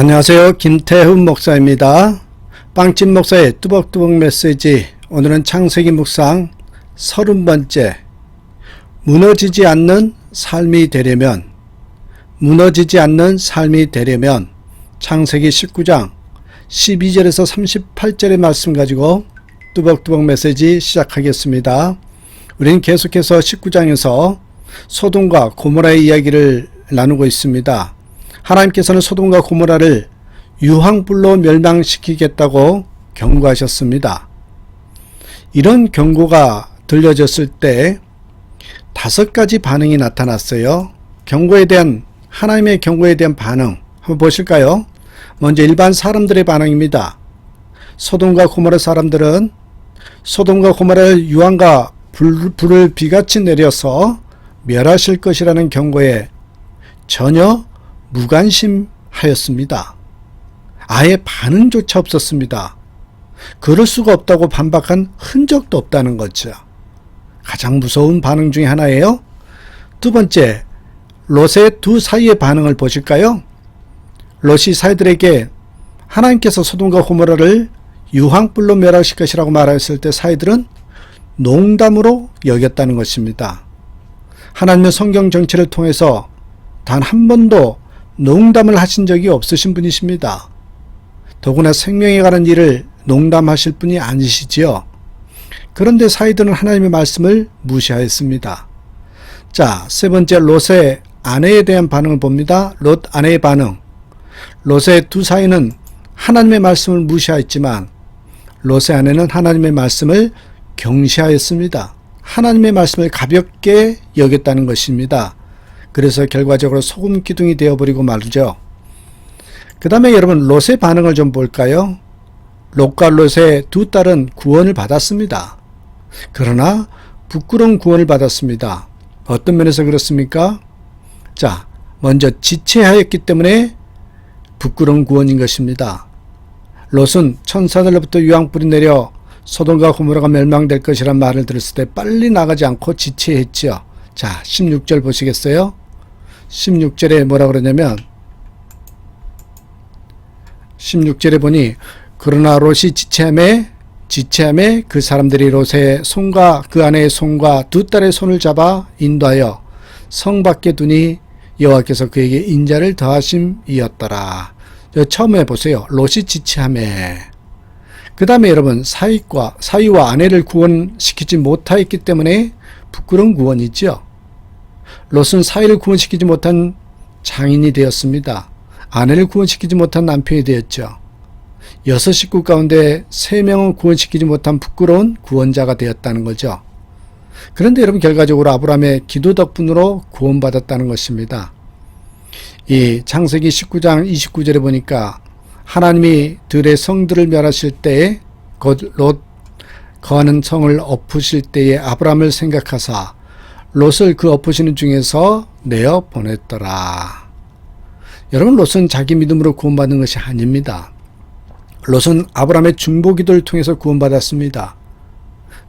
안녕하세요. 김태훈 목사입니다. 빵집 목사의 뚜벅뚜벅 메시지. 오늘은 창세기 묵상 서른 번째. 무너지지 않는 삶이 되려면, 무너지지 않는 삶이 되려면, 창세기 19장 12절에서 38절의 말씀 가지고 뚜벅뚜벅 메시지 시작하겠습니다. 우리는 계속해서 19장에서 소돔과 고모라의 이야기를 나누고 있습니다. 하나님께서는 소돔과 고모라를 유황불로 멸망시키겠다고 경고하셨습니다. 이런 경고가 들려졌을 때 다섯 가지 반응이 나타났어요. 경고에 대한 하나님의 경고에 대한 반응 한번 보실까요? 먼저 일반 사람들의 반응입니다. 소돔과 고모라 사람들은 소돔과 고모라를 유황과 불, 불을 비같이 내려서 멸하실 것이라는 경고에 전혀 무관심하였습니다. 아예 반응조차 없었습니다. 그럴 수가 없다고 반박한 흔적도 없다는 거죠. 가장 무서운 반응 중에 하나예요. 두 번째, 롯의 두 사이의 반응을 보실까요? 롯이 사이들에게 하나님께서 소돔과 고모라를 유황불로 멸하실 것이라고 말하였을 때 사이들은 농담으로 여겼다는 것입니다. 하나님의 성경 정체를 통해서 단 한 번도 농담을 하신 적이 없으신 분이십니다. 더구나 생명에 관한 일을 농담하실 분이 아니시지요. 그런데 사이들은 하나님의 말씀을 무시하였습니다. 자, 세 번째 롯의 아내에 대한 반응을 봅니다. 롯 아내의 반응. 롯의 두 사이는 하나님의 말씀을 무시하였지만 롯의 아내는 하나님의 말씀을 경시하였습니다. 하나님의 말씀을 가볍게 여겼다는 것입니다. 그래서 결과적으로 소금 기둥이 되어버리고 말이죠. 그 다음에 여러분 롯의 반응을 좀 볼까요? 롯과 롯의 두 딸은 구원을 받았습니다. 그러나 부끄러운 구원을 받았습니다. 어떤 면에서 그렇습니까? 자, 먼저 지체하였기 때문에 부끄러운 구원인 것입니다. 롯은 천사들로부터 유황불이 내려 소돔과 고모라가 멸망될 것이란 말을 들었을 때 빨리 나가지 않고 지체했지요. 자, 16절 보시겠어요? 16절에 뭐라 그러냐면 16절에 보니 그러나 롯이 지체함에 지체함에 그 사람들이 롯의 손과 그 아내의 손과 두 딸의 손을 잡아 인도하여 성 밖에 두니 여호와께서 그에게 인자를 더하심이었더라. 처음에 보세요. 롯이 지체함에 그 다음에 여러분 사이과 사이와 아내를 구원시키지 못하였기 때문에 부끄러운 구원이죠. 롯은 사이를 구원시키지 못한 장인이 되었습니다. 아내를 구원시키지 못한 남편이 되었죠. 여섯 식구 가운데 세 명은 구원시키지 못한 부끄러운 구원자가 되었다는 거죠. 그런데 여러분 결과적으로 아브라함의 기도 덕분으로 구원받았다는 것입니다. 이 창세기 19장 29절에 보니까 하나님이 들의 성들을 멸하실 때에 곧 롯 거하는 성을 엎으실 때에 아브라함을 생각하사 롯을 그 엎으시는 중에서 내어 보냈더라. 여러분 롯은 자기 믿음으로 구원받는 것이 아닙니다. 롯은 아브라함의 중보 기도를 통해서 구원받았습니다.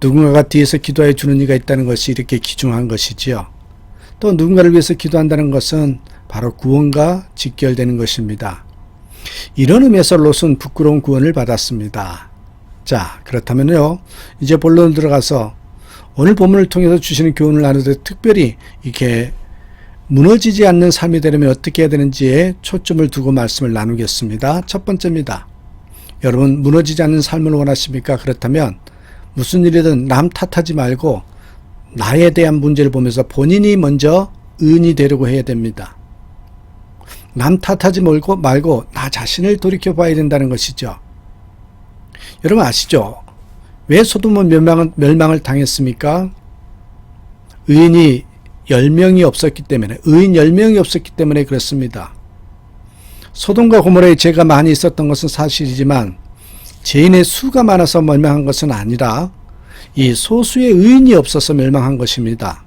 누군가가 뒤에서 기도해 주는 이가 있다는 것이 이렇게 기중한 것이지요. 또 누군가를 위해서 기도한다는 것은 바로 구원과 직결되는 것입니다. 이런 의미에서 롯은 부끄러운 구원을 받았습니다. 자, 그렇다면요. 이제 본론을 들어가서 오늘 본문을 통해서 주시는 교훈을 나누되 특별히 이렇게 무너지지 않는 삶이 되려면 어떻게 해야 되는지에 초점을 두고 말씀을 나누겠습니다. 첫 번째입니다. 여러분, 무너지지 않는 삶을 원하십니까? 그렇다면 무슨 일이든 남 탓하지 말고 나에 대한 문제를 보면서 본인이 먼저 의인이 되려고 해야 됩니다. 남 탓하지 말고, 말고 나 자신을 돌이켜 봐야 된다는 것이죠. 여러분 아시죠? 왜 소돔은 멸망을, 멸망을 당했습니까? 의인이 10명이 없었기 때문에, 의인 10명이 없었기 때문에 그렇습니다. 소돔과 고모라에 죄가 많이 있었던 것은 사실이지만, 죄인의 수가 많아서 멸망한 것은 아니라, 이 소수의 의인이 없어서 멸망한 것입니다.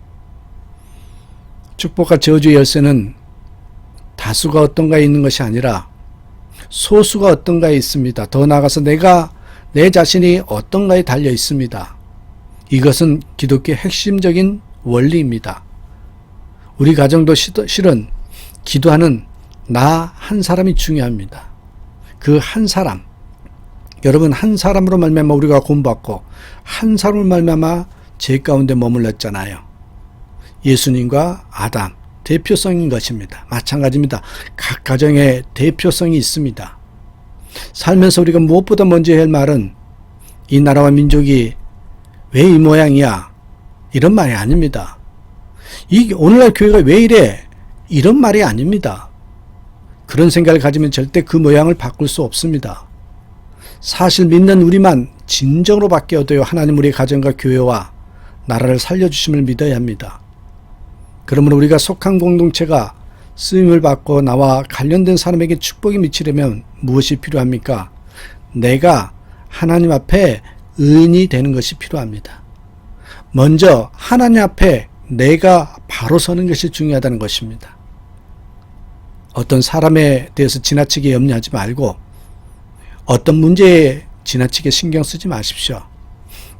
축복과 저주의 열쇠는 다수가 어떤가에 있는 것이 아니라 소수가 어떤가에 있습니다. 더 나아가서 내가 내 자신이 어떤가에 달려 있습니다. 이것은 기독교의 핵심적인 원리입니다. 우리 가정도 실은 기도하는 나 한 사람이 중요합니다. 그 한 사람 여러분 한 사람으로 말미암아 우리가 구원받고 한 사람으로 말미암아 죄 가운데 머물렀잖아요. 예수님과 아담 대표성인 것입니다. 마찬가지입니다. 각 가정에 대표성이 있습니다. 살면서 우리가 무엇보다 먼저 해야 할 말은 이 나라와 민족이 왜 이 모양이야? 이런 말이 아닙니다. 이 오늘날 교회가 왜 이래? 이런 말이 아닙니다. 그런 생각을 가지면 절대 그 모양을 바꿀 수 없습니다. 사실 믿는 우리만 진정으로 바뀌어도요 하나님 우리 가정과 교회와 나라를 살려주심을 믿어야 합니다. 그러므로 우리가 속한 공동체가 쓰임을 받고 나와 관련된 사람에게 축복이 미치려면 무엇이 필요합니까? 내가 하나님 앞에 의인이 되는 것이 필요합니다. 먼저 하나님 앞에 내가 바로 서는 것이 중요하다는 것입니다. 어떤 사람에 대해서 지나치게 염려하지 말고 어떤 문제에 지나치게 신경 쓰지 마십시오.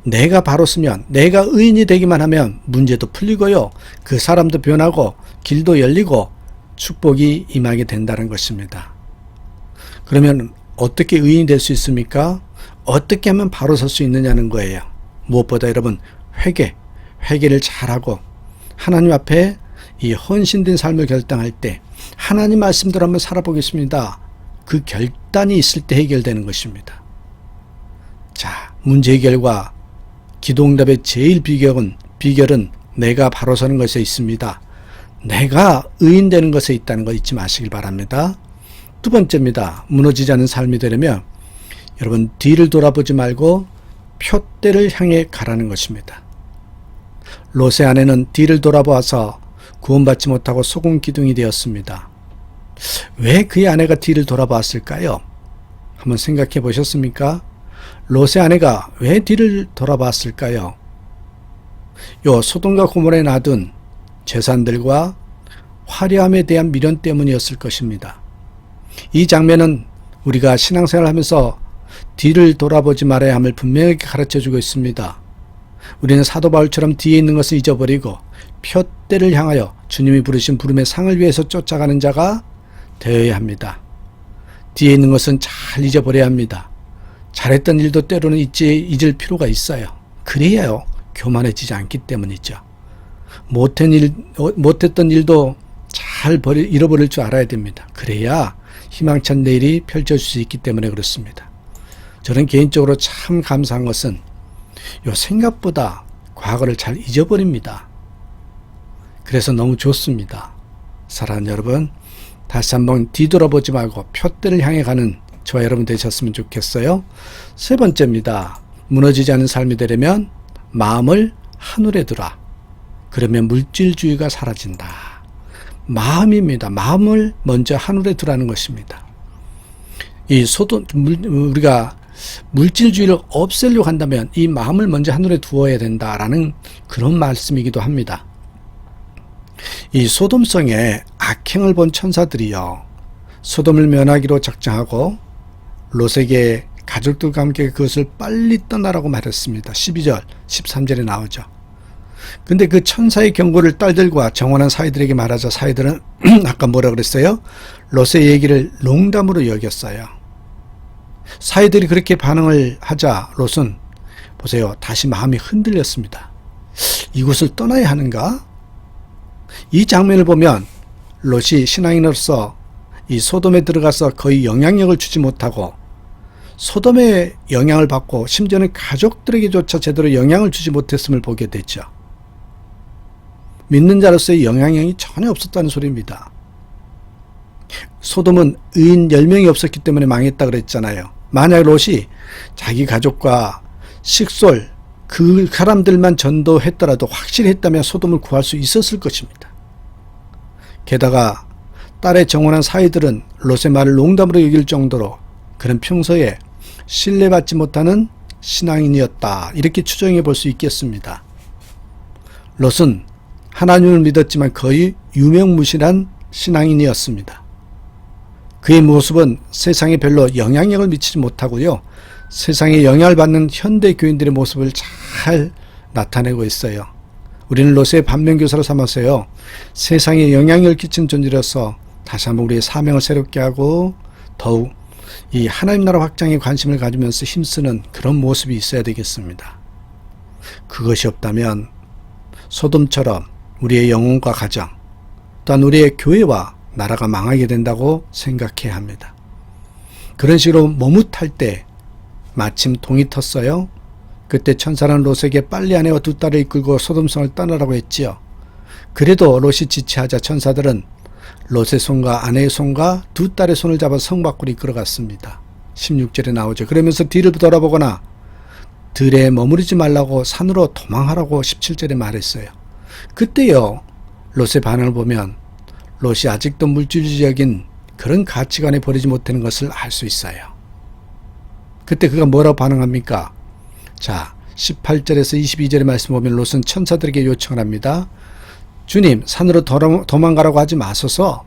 내가 바로 서면 내가 의인이 되기만 하면 문제도 풀리고요. 그 사람도 변하고 길도 열리고 축복이 임하게 된다는 것입니다. 그러면 어떻게 의인이 될 수 있습니까? 어떻게 하면 바로 설 수 있느냐는 거예요. 무엇보다 여러분 회개, 회개를 잘하고 하나님 앞에 이 헌신된 삶을 결단할 때 하나님 말씀대로 한번 살아보겠습니다. 그 결단이 있을 때 해결되는 것입니다. 자, 문제 해결과 기도응답의 제일 비결은 비결은 내가 바로 서는 것에 있습니다. 내가 의인 되는 것에 있다는 거 잊지 마시길 바랍니다. 두 번째입니다. 무너지지 않은 삶이 되려면 여러분 뒤를 돌아보지 말고 표대를 향해 가라는 것입니다. 롯의 아내는 뒤를 돌아보아서 구원받지 못하고 소금 기둥이 되었습니다. 왜 그의 아내가 뒤를 돌아봤을까요? 한번 생각해 보셨습니까? 롯의 아내가 왜 뒤를 돌아봤을까요? 요 소돔과 고모라에 놔둔 재산들과 화려함에 대한 미련 때문이었을 것입니다. 이 장면은 우리가 신앙생활을 하면서 뒤를 돌아보지 말아야 함을 분명하게 가르쳐 주고 있습니다. 우리는 사도 바울처럼 뒤에 있는 것을 잊어버리고 표대를 향하여 주님이 부르신 부름의 상을 위해서 쫓아가는 자가 되어야 합니다. 뒤에 있는 것은 잘 잊어버려야 합니다. 잘했던 일도 때로는 잊지, 잊을 필요가 있어요. 그래야요, 교만해지지 않기 때문이죠. 못한 일, 어, 못했던 일도 잘 버리, 잃어버릴 줄 알아야 됩니다. 그래야 희망찬 내일이 펼쳐질 수 있기 때문에 그렇습니다. 저는 개인적으로 참 감사한 것은 요 생각보다 과거를 잘 잊어버립니다. 그래서 너무 좋습니다. 사랑하는 여러분, 다시 한번 뒤돌아보지 말고 표대를 향해 가는 저와 여러분 되셨으면 좋겠어요. 세 번째입니다. 무너지지 않은 삶이 되려면 마음을 하늘에 두라. 그러면 물질주의가 사라진다. 마음입니다. 마음을 먼저 하늘에 두라는 것입니다. 이 소도 우리가 물질주의를 없애려고 한다면 이 마음을 먼저 하늘에 두어야 된다라는 그런 말씀이기도 합니다. 이 소돔성에 악행을 본 천사들이요. 소돔을 면하기로 작정하고 롯에게 가족들과 함께 그것을 빨리 떠나라고 말했습니다. 12절, 13절에 나오죠. 근데 그 천사의 경고를 딸들과 정원한 사이들에게 말하자 사이들은 아까 뭐라 그랬어요? 롯의 얘기를 농담으로 여겼어요. 사이들이 그렇게 반응을 하자 롯은 보세요. 다시 마음이 흔들렸습니다. 이곳을 떠나야 하는가? 이 장면을 보면 롯이 신앙인으로서 이 소돔에 들어가서 거의 영향력을 주지 못하고 소돔의 영향을 받고 심지어는 가족들에게조차 제대로 영향을 주지 못했음을 보게 됐죠. 믿는 자로서의 영향력이 전혀 없었다는 소리입니다. 소돔은 의인 10명이 없었기 때문에 망했다 그랬잖아요. 만약 롯이 자기 가족과 식솔 그 사람들만 전도했더라도 확실히 했다면 소돔을 구할 수 있었을 것입니다. 게다가 딸의 정원한 사이들은 롯의 말을 농담으로 여길 정도로 그는 평소에 신뢰받지 못하는 신앙인이었다. 이렇게 추정해 볼 수 있겠습니다. 롯은 하나님을 믿었지만 거의 유명무실한 신앙인이었습니다. 그의 모습은 세상에 별로 영향력을 미치지 못하고요. 세상에 영향을 받는 현대 교인들의 모습을 잘 나타내고 있어요. 우리는 롯의 반면교사로 삼았어요. 세상에 영향력을 끼친 존재로서 다시 한번 우리의 사명을 새롭게 하고 더욱 이 하나님 나라 확장에 관심을 가지면서 힘쓰는 그런 모습이 있어야 되겠습니다. 그것이 없다면 소돔처럼 우리의 영혼과 가정, 또한 우리의 교회와 나라가 망하게 된다고 생각해야 합니다. 그런 식으로 머뭇할 때 마침 동이 텄어요. 그때 천사는 롯에게 빨리 아내와 두 딸을 이끌고 소돔성을 떠나라고 했지요. 그래도 롯이 지체하자 천사들은 롯의 손과 아내의 손과 두 딸의 손을 잡아 성 밖으로 이끌어갔습니다. 16절에 나오죠. 그러면서 뒤를 돌아보거나 들에 머무르지 말라고 산으로 도망하라고 17절에 말했어요. 그때요. 롯의 반응을 보면 롯이 아직도 물질주의적인 그런 가치관에 버리지 못하는 것을 알 수 있어요. 그때 그가 뭐라고 반응합니까? 자, 18절에서 22절의 말씀 보면 롯은 천사들에게 요청을 합니다. 주님, 산으로 도망가라고 하지 마소서.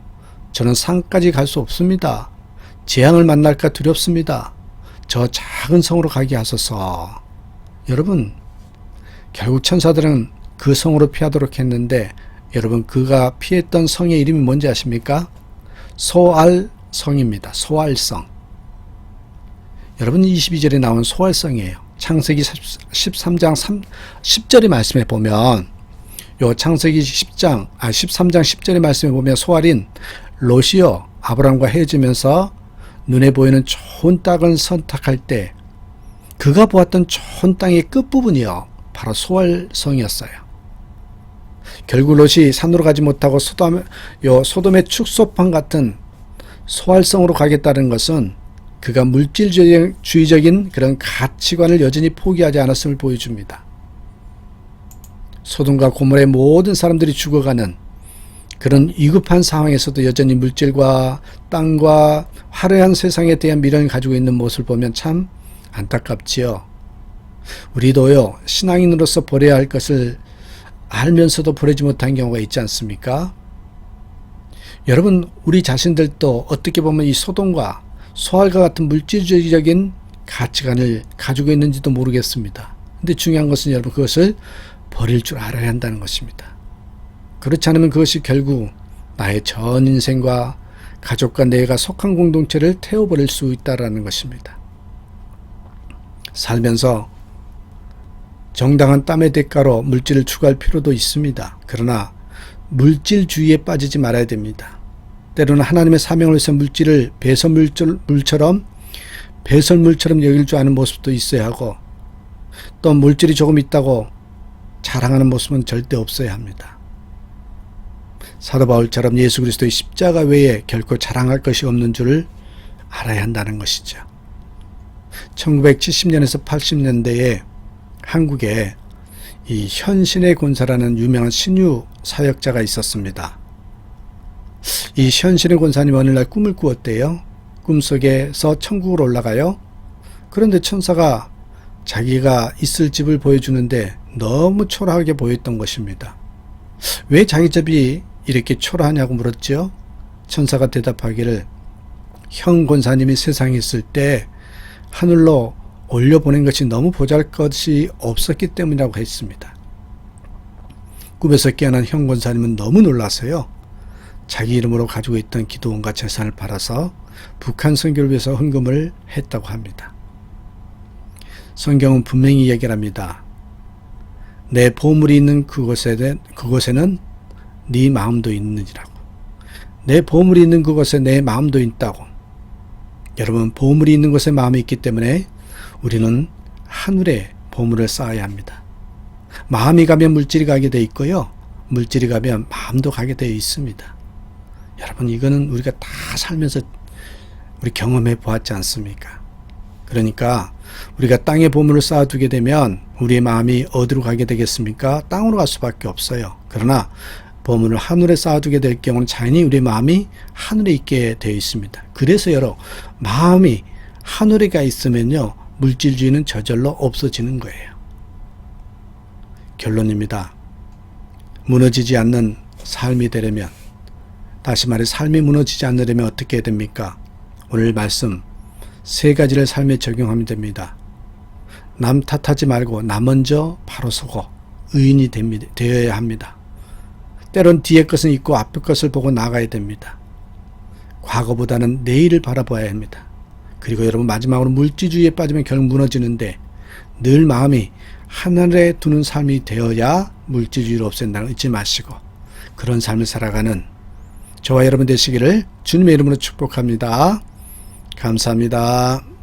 저는 산까지 갈 수 없습니다. 재앙을 만날까 두렵습니다. 저 작은 성으로 가게 하소서. 여러분, 결국 천사들은 그 성으로 피하도록 했는데, 여러분, 그가 피했던 성의 이름이 뭔지 아십니까? 소알성입니다. 소알성. 여러분, 22절에 나온 소알성이에요. 창세기 13장 3, 10절의 말씀에 보면, 요 창세기 10장, 아, 13장 10절의 말씀에 보면 소알인 롯이요, 아브람과 헤어지면서 눈에 보이는 좋은 땅을 선택할 때, 그가 보았던 좋은 땅의 끝부분이요, 바로 소알성이었어요. 결국 롯이 산으로 가지 못하고 소돔, 요 소돔의 축소판 같은 소알성으로 가겠다는 것은 그가 물질주의적인 그런 가치관을 여전히 포기하지 않았음을 보여줍니다. 소돔과 고모의 모든 사람들이 죽어가는 그런 위급한 상황에서도 여전히 물질과 땅과 화려한 세상에 대한 미련을 가지고 있는 모습을 보면 참 안타깝지요. 우리도요, 신앙인으로서 버려야 할 것을 알면서도 버리지 못한 경우가 있지 않습니까? 여러분, 우리 자신들도 어떻게 보면 이 소돔과 소알과 같은 물질주의적인 가치관을 가지고 있는지도 모르겠습니다. 근데 중요한 것은 여러분 그것을 버릴 줄 알아야 한다는 것입니다. 그렇지 않으면 그것이 결국 나의 전 인생과 가족과 내가 속한 공동체를 태워버릴 수 있다라는 것입니다. 살면서 정당한 땀의 대가로 물질을 추구할 필요도 있습니다. 그러나 물질주의에 빠지지 말아야 됩니다. 때로는 하나님의 사명을 위해서 물질을 배설물처럼 배설물처럼 여길 줄 아는 모습도 있어야 하고 또 물질이 조금 있다고 자랑하는 모습은 절대 없어야 합니다. 사도 바울처럼 예수 그리스도의 십자가 외에 결코 자랑할 것이 없는 줄을 알아야 한다는 것이죠. 1970년에서 80년대에 한국에 이 현신의 권사라는 유명한 신유 사역자가 있었습니다. 이 현신의 권사님 어느 날 꿈을 꾸었대요. 꿈속에서 천국으로 올라가요. 그런데 천사가 자기가 있을 집을 보여주는데 너무 초라하게 보였던 것입니다. 왜 자기 집이 이렇게 초라하냐고 물었죠. 천사가 대답하기를 형 권사님이 세상에 있을 때 하늘로 올려보낸 것이 너무 보잘 것이 없었기 때문이라고 했습니다. 꿈에서 깨어난 형 권사님은 너무 놀라서요. 자기 이름으로 가지고 있던 기도원과 재산을 팔아서 북한 선교를 위해서 헌금을 했다고 합니다. 성경은 분명히 얘기를 합니다. 내 보물이 있는 그곳에, 그곳에는 네 마음도 있느니라고. 내 보물이 있는 그곳에 내 마음도 있다고. 여러분, 보물이 있는 곳에 마음이 있기 때문에 우리는 하늘에 보물을 쌓아야 합니다. 마음이 가면 물질이 가게 돼 있고요. 물질이 가면 마음도 가게 되어 있습니다. 여러분, 이거는 우리가 다 살면서 우리 경험해 보았지 않습니까? 그러니까 우리가 땅에 보물을 쌓아두게 되면 우리의 마음이 어디로 가게 되겠습니까? 땅으로 갈 수밖에 없어요. 그러나 보물을 하늘에 쌓아두게 될 경우는 자연히 우리의 마음이 하늘에 있게 되어 있습니다. 그래서 여러 마음이 하늘에 가 있으면요 물질주의는 저절로 없어지는 거예요. 결론입니다. 무너지지 않는 삶이 되려면 다시 말해 삶이 무너지지 않으려면 어떻게 해야 됩니까? 오늘 말씀 세 가지를 삶에 적용하면 됩니다. 남 탓하지 말고 나 먼저 바로 서고 의인이 됩니다. 되어야 합니다. 때론 뒤에 것은 있고 앞에 것을 보고 나가야 됩니다. 과거보다는 내일을 바라봐야 합니다. 그리고 여러분 마지막으로 물질주의에 빠지면 결국 무너지는데 늘 마음이 하늘에 두는 삶이 되어야 물질주의를 없앤다는 걸 잊지 마시고 그런 삶을 살아가는 저와 여러분 되시기를 주님의 이름으로 축복합니다. 감사합니다.